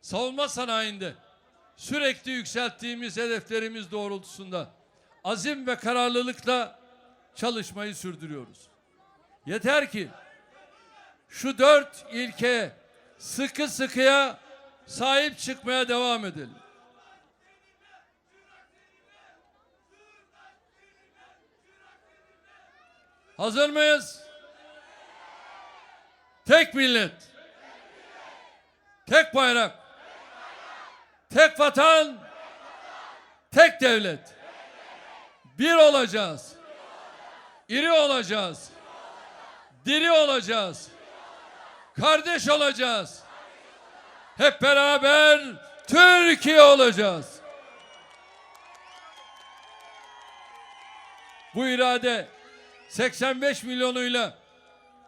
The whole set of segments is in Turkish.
savunma sanayinde sürekli yükselttiğimiz hedeflerimiz doğrultusunda azim ve kararlılıkla çalışmayı sürdürüyoruz. Yeter ki şu dört ilkeye sıkı sıkıya sahip çıkmaya devam edelim. Hazır mıyız? Tek millet. Tek bayrak. Tek vatan. Tek devlet. Bir olacağız. İri olacağız. Diri olacağız. Kardeş olacağız. Hep beraber Türkiye olacağız. Bu irade 85 milyonuyla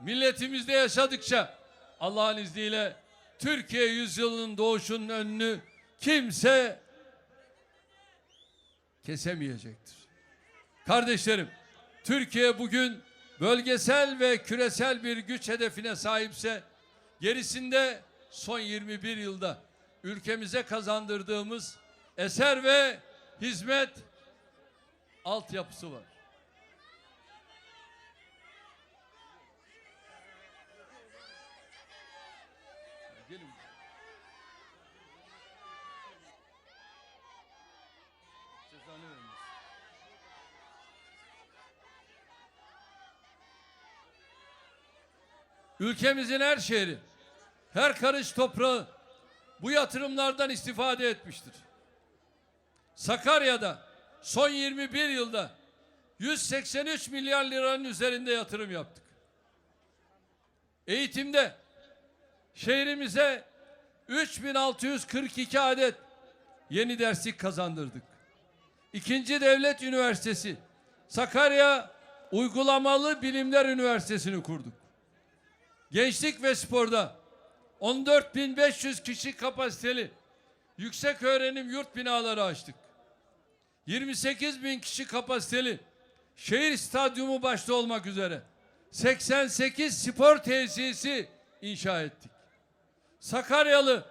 milletimizde yaşadıkça Allah'ın izniyle Türkiye yüzyılının doğuşunun önünü kimse kesemeyecektir. Kardeşlerim, Türkiye bugün bölgesel ve küresel bir güç hedefine sahipse gerisinde son 21 yılda ülkemize kazandırdığımız eser ve hizmet altyapısı var. Gelin. Ülkemizin her şehri, her karış toprağı bu yatırımlardan istifade etmiştir. Sakarya'da son 21 yılda 183 milyar liranın üzerinde yatırım yaptık. Eğitimde şehrimize 3642 adet yeni derslik kazandırdık. İkinci Devlet Üniversitesi Sakarya Uygulamalı Bilimler Üniversitesi'ni kurduk. Gençlik ve sporda 14.500 kişi kapasiteli yüksek öğrenim yurt binaları açtık. 28 bin kişi kapasiteli şehir stadyumu başta olmak üzere 88 spor tesisi inşa ettik. Sakaryalı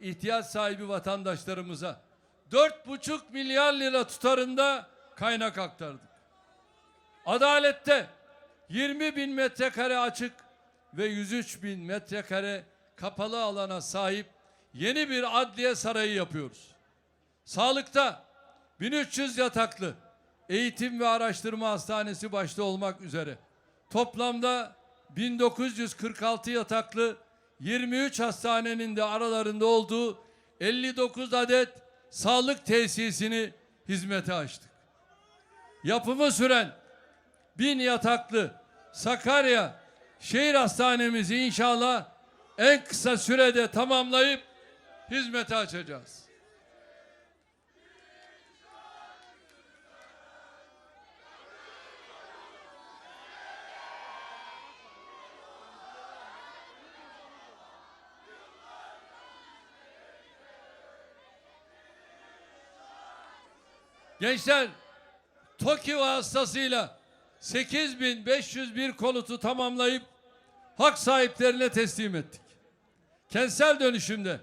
ihtiyaç sahibi vatandaşlarımıza 4,5 milyar lira tutarında kaynak aktardık. Adalette 20 bin metrekare açık ve 103 bin metrekare kapalı alana sahip yeni bir adliye sarayı yapıyoruz. Sağlıkta 1300 yataklı eğitim ve araştırma hastanesi başta olmak üzere toplamda 1946 yataklı 23 hastanenin de aralarında olduğu 59 adet sağlık tesisini hizmete açtık. Yapımı süren bin yataklı Sakarya şehir hastanemizi inşallah en kısa sürede tamamlayıp hizmete açacağız. Gençler TOKİ vasıtasıyla 8501 konutu tamamlayıp hak sahiplerine teslim ettik. Kentsel dönüşümde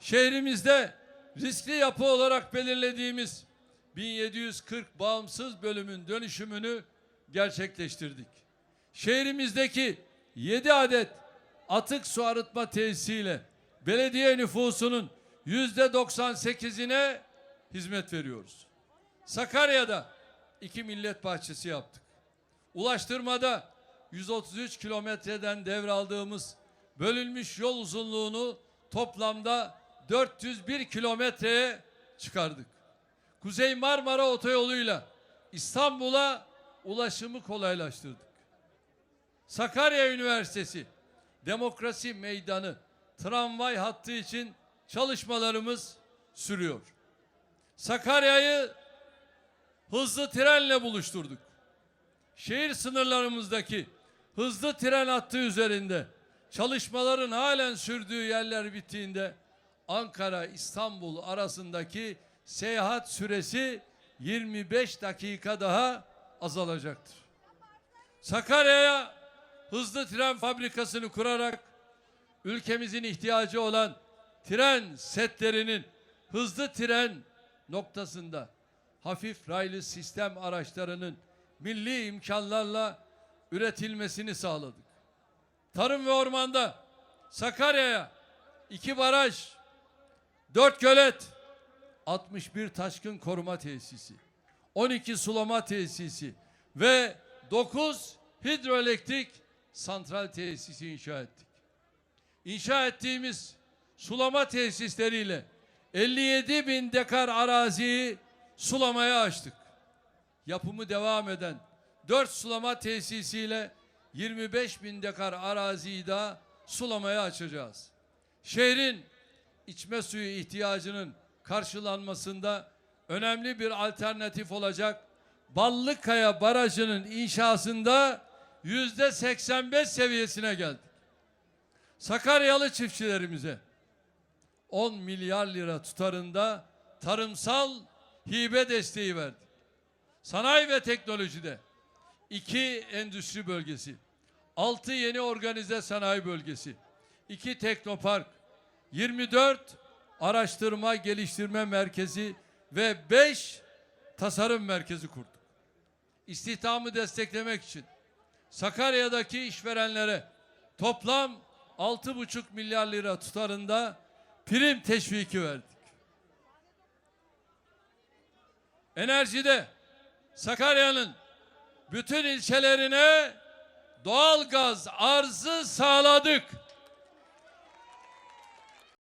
şehrimizde riskli yapı olarak belirlediğimiz 1740 bağımsız bölümün dönüşümünü gerçekleştirdik. Şehrimizdeki 7 adet atık su arıtma tesisiyle belediye nüfusunun yüzde 98'ine hizmet veriyoruz. Sakarya'da iki millet bahçesi yaptık. Ulaştırmada 133 kilometreden devraldığımız bölünmüş yol uzunluğunu toplamda 401 kilometreye çıkardık. Kuzey Marmara Otoyolu'yla İstanbul'a ulaşımı kolaylaştırdık. Sakarya Üniversitesi Demokrasi Meydanı tramvay hattı için çalışmalarımız sürüyor. Sakarya'yı hızlı trenle buluşturduk. Şehir sınırlarımızdaki hızlı tren hattı üzerinde çalışmaların halen sürdüğü yerler bittiğinde Ankara İstanbul arasındaki seyahat süresi 25 dakika daha azalacaktır. Sakarya'ya hızlı tren fabrikasını kurarak ülkemizin ihtiyacı olan tren setlerinin hızlı tren noktasında hafif raylı sistem araçlarının milli imkanlarla üretilmesini sağladık. Tarım ve ormanda Sakarya'ya iki baraj, dört gölet, 61 taşkın koruma tesisi, 12 sulama tesisi ve 9 hidroelektrik santral tesisi inşa ettik. İnşa ettiğimiz sulama tesisleriyle 57 bin dekar araziyi sulamaya açtık. Yapımı devam eden 4 sulama tesisiyle 25 bin dekar araziyi daha sulamaya açacağız. Şehrin içme suyu ihtiyacının karşılanmasında önemli bir alternatif olacak Ballıkaya Barajı'nın inşasında yüzde 85 seviyesine geldik. Sakaryalı çiftçilerimize 10 milyar lira tutarında tarımsal hibe desteği verdik. Sanayi ve teknolojide iki endüstri bölgesi, altı yeni organize sanayi bölgesi, iki teknopark, 24 araştırma geliştirme merkezi ve 5 tasarım merkezi kurduk. İstihdamı desteklemek için Sakarya'daki işverenlere toplam 6,5 milyar lira tutarında prim teşviki verdik. Enerjide Sakarya'nın bütün ilçelerine doğal gaz arzı sağladık.